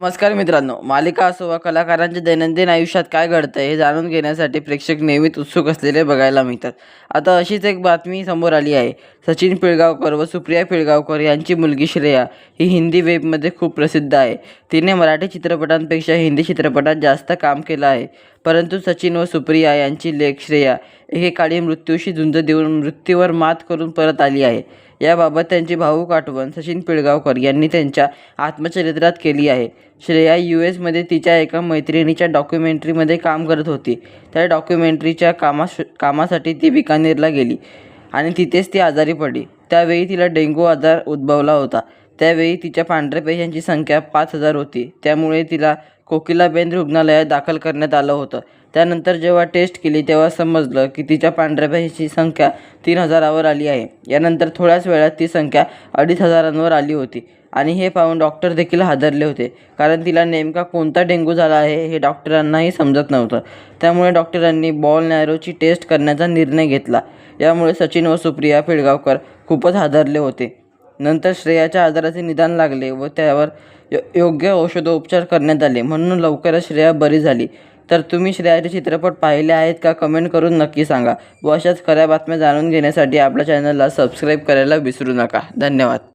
नमस्कार मित्रांनो मालिका असो वा कलाकारांच्या दैनंदिन आयुष्यात काय घडतं हे जाणून घेण्यासाठी प्रेक्षक नेहमीच उत्सुक असलेले बघायला मिळतात. आता अशीच एक बातमी समोर आली आहे. सचिन पिळगावकर व सुप्रिया पिळगावकर यांची मुलगी श्रेया ही हिंदी वेबमध्ये खूप प्रसिद्ध आहे. तिने मराठी चित्रपटांपेक्षा हिंदी चित्रपटात जास्त काम केलं आहे. परंतु सचिन व सुप्रिया यांची लेख श्रेया एकेकाळी मृत्यूशी झुंज देऊन मृत्यूवर मात करून परत आली आहे. याबाबत त्यांची भाऊक आठवण सचिन पिळगावकर यांनी त्यांच्या आत्मचरित्रात केली आहे. श्रेया यू एसमध्ये तिच्या एका मैत्रिणीच्या डॉक्युमेंटरीमध्ये काम करत होती. त्या डॉक्युमेंटरीच्या कामास कामासाठी ती बिकानेरला गेली आणि तिथेच ती आजारी पडली. त्यावेळी तिला डेंग्यू आजार उद्भवला होता. त्यावेळी तिच्या पांढऱ्या पेशांची संख्या पाच हजार होती. त्यामुळे तिला कोकिलाबेन रुग्णालयात दाखल करण्यात आलं होतं. त्यानंतर जेव्हा टेस्ट केली तेव्हा समजलं की तिच्या पांढऱ्या पेशांची संख्या तीन हजारावर आली आहे. यानंतर थोड्याच वेळात ती संख्या अडीच हजारांवर आली होती आणि हे पाहून डॉक्टर देखील हादरले होते. कारण तिला नेमका कोणता डेंग्यू झाला आहे हे डॉक्टरांनाही समजत नव्हतं. त्यामुळे डॉक्टरांनी बॉल नॅरोची टेस्ट करण्याचा निर्णय घेतला. यामुळे सचिन व सुप्रिया पिळगावकर खूपच हादरले होते. नंतर श्रेयाच्या आजाराचे निदान लागले व त्यावर यो योग्य औषधोपचार करण्यात आले. म्हणून लवकरच श्रेया बरी झाली. तर तुम्ही श्रेयाचे चित्रपट पाहिले आहेत का कमेंट करून नक्की सांगा व अशाच खऱ्या बातम्या जाणून घेण्यासाठी आपल्या चॅनलला सबस्क्राईब करायला विसरू नका. धन्यवाद.